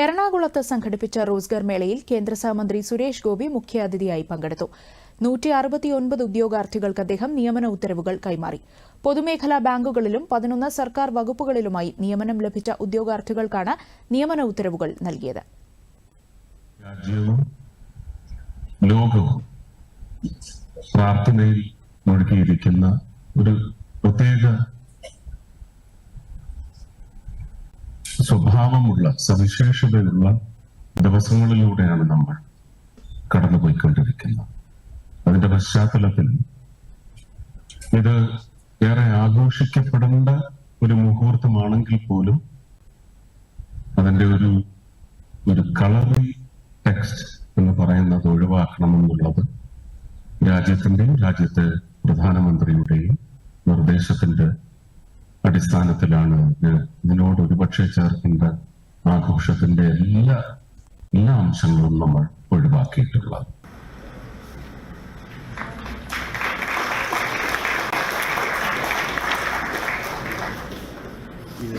എറണാകുളത്ത് സംഘടിപ്പിച്ച റോസ്ഗർ മേളയിൽ കേന്ദ്ര സഹമന്ത്രി സുരേഷ് ഗോപി മുഖ്യാതിഥിയായി പങ്കെടുത്തു. നൂറ്റി അറുപത്തിയൊൻപത് ഉദ്യോഗാർത്ഥികൾക്ക് അദ്ദേഹം നിയമന ഉത്തരവുകൾ കൈമാറി. പൊതുമേഖലാ ബാങ്കുകളിലും പതിനൊന്ന് സർക്കാർ വകുപ്പുകളിലുമായി നിയമനം ലഭിച്ച ഉദ്യോഗാർത്ഥികൾക്കാണ് നിയമന ഉത്തരവുകൾ നൽകിയത്. പ്രാർത്ഥനയിൽ മുഴുകിയിരിക്കുന്ന ഒരു പ്രത്യേക സ്വഭാവമുള്ള സവിശേഷതയുള്ള ദിവസങ്ങളിലൂടെയാണ് നമ്മൾ കടന്നുപോയിക്കൊണ്ടിരിക്കുന്നത്. അതിന്റെ പശ്ചാത്തലത്തിൽ ഇത് ഏറെ ആഘോഷിക്കപ്പെടേണ്ട ഒരു മുഹൂർത്തമാണെങ്കിൽ പോലും അതിന്റെ ഒരു ഒരു കളറി ടെക്സ്റ്റ് എന്ന് പറയുന്നത് ഒഴിവാക്കണമെന്നുള്ളത് രാജ്യത്തിന്റെയും രാജ്യത്തെ പ്രധാനമന്ത്രിയുടെയും നിർദ്ദേശത്തിന്റെ അടിസ്ഥാനത്തിലാണ് ഇതിനോട് ഒരുപക്ഷെ ചേർക്കേണ്ട ആഘോഷത്തിന്റെ എല്ലാ എല്ലാ അംശങ്ങളും നമ്മൾ ഒഴിവാക്കിയിട്ടുള്ളത്. ഇത്